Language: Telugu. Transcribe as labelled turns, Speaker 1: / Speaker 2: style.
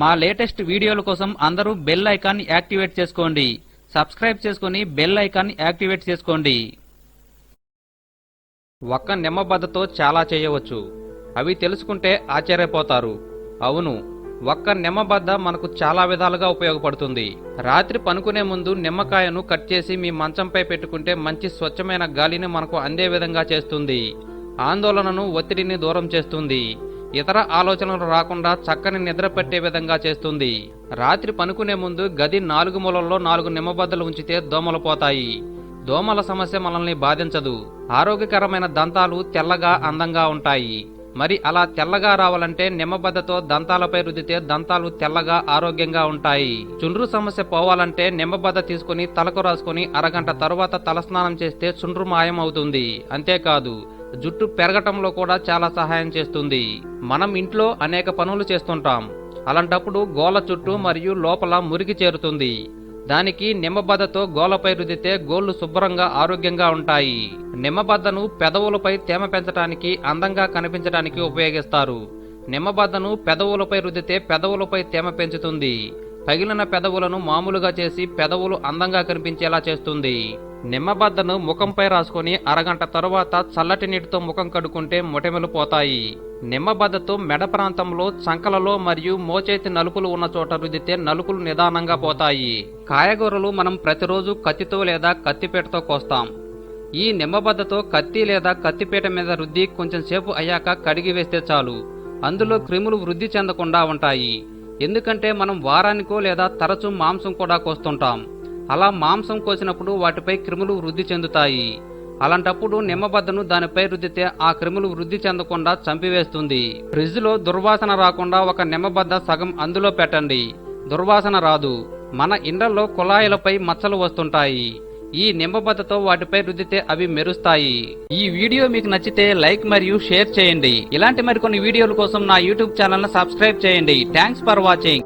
Speaker 1: మా లేటెస్ట్ వీడియోల కోసం అందరూ బెల్ ఐకాన్ యాక్టివేట్ చేసుకోండి. సబ్స్క్రైబ్ చేసుకుని బెల్ ఐకాన్ యాక్టివేట్ చేసుకోండి. ఒక్క నిమ్మబద్దతో చాలా చేయవచ్చు. అవి తెలుసుకుంటే ఆశ్చర్యపోతారు. అవును ఒక్క నిమ్మబద్ద మనకు చాలా విధాలుగా ఉపయోగపడుతుంది. రాత్రి పనుకునే ముందు నిమ్మకాయను కట్ చేసి మీ మంచంపై పెట్టుకుంటే మంచి స్వచ్ఛమైన గాలిని మనకు అందే విధంగా చేస్తుంది. ఆందోళనను ఒత్తిడిని దూరం చేస్తుంది. ఇతర ఆలోచనలు రాకుండా చక్కని నిద్ర పెట్టే విధంగా చేస్తుంది. రాత్రి పనుకునే ముందు గది నాలుగు మూలల్లో నాలుగు నిమ్మబద్దలు ఉంచితే దోమలు పోతాయి. దోమల సమస్య మనల్ని బాధించదు. ఆరోగ్యకరమైన దంతాలు తెల్లగా అందంగా ఉంటాయి. మరి అలా తెల్లగా రావాలంటే నిమ్మబద్దతో దంతాలపై రుద్దితే దంతాలు తెల్లగా ఆరోగ్యంగా ఉంటాయి. చుండ్రు సమస్య పోవాలంటే నిమ్మబద్ద తీసుకుని తలకు రాసుకుని అరగంట తరువాత తలస్నానం చేస్తే చుండ్రు మాయం అవుతుంది అంతేకాదు జుట్టు పెరగటంలో కూడా చాలా సహాయం చేస్తుంది. మనం ఇంట్లో అనేక పనులు చేస్తుంటాం. అలాంటప్పుడు గోల చుట్టూ మరియు లోపల మురికి చేరుతుంది. దానికి నిమ్మబద్దతో గోలపై రుద్దితే గోళ్ళు శుభ్రంగా ఆరోగ్యంగా ఉంటాయి. నిమ్మబద్దను పెదవులపై తేమ పెంచడానికి అందంగా కనిపించడానికి ఉపయోగిస్తారు. నిమ్మబద్దను పెదవులపై రుద్దితే పెదవులపై తేమ పెంచుతుంది. పగిలిన పెదవులను మామూలుగా చేసి పెదవులు అందంగా కనిపించేలా చేస్తుంది. నిమ్మబద్దను ముఖంపై రాసుకొని అరగంట తరువాత చల్లటి నీటితో ముఖం కడుక్కుంటే మొటిమలు పోతాయి. నిమ్మబద్దతో మెడ ప్రాంతంలో చంకలలో మరియు మోచేతి నలుపులు ఉన్న చోట రుద్దితే నలుపులు నిదానంగా పోతాయి. కాయగూరలు మనం ప్రతిరోజు కత్తితో లేదా కత్తిపీటతో కోస్తాం. ఈ నిమ్మబద్దతో కత్తి లేదా కత్తిపీట మీద రుద్ది కొంచెం సేపు అయ్యాక కడిగి వేస్తే చాలు. అందులో క్రిములు వృద్ధి చెందకుండా ఉంటాయి. ఎందుకంటే మనం వారానికో లేదా తరచూ మాంసం కూడా కోస్తుంటాం. అలా మాంసం కోసినప్పుడు వాటిపై క్రిములు వృద్ధి చెందుతాయి. అలాంటప్పుడు నిమ్మబద్దను దానిపై రుద్దితే ఆ క్రిములు వృద్ధి చెందకుండా చంపివేస్తుంది. ఫ్రిడ్జ్లో దుర్వాసన రాకుండా ఒక నిమ్మబద్ద సగం అందులో పెట్టండి. దుర్వాసన రాదు. మన ఇండ్లలో కుళాయిలపై మచ్చలు వస్తుంటాయి. ఈ నిమ్మబద్దతో వాటిపై రుద్దితే అవి మెరుస్తాయి. ఈ వీడియో మీకు నచ్చితే లైక్ మరియు షేర్ చేయండి. ఇలాంటి మరికొన్ని వీడియోల కోసం నా యూట్యూబ్ ఛానల్ను సబ్స్క్రైబ్ చేయండి. Thanks for watching.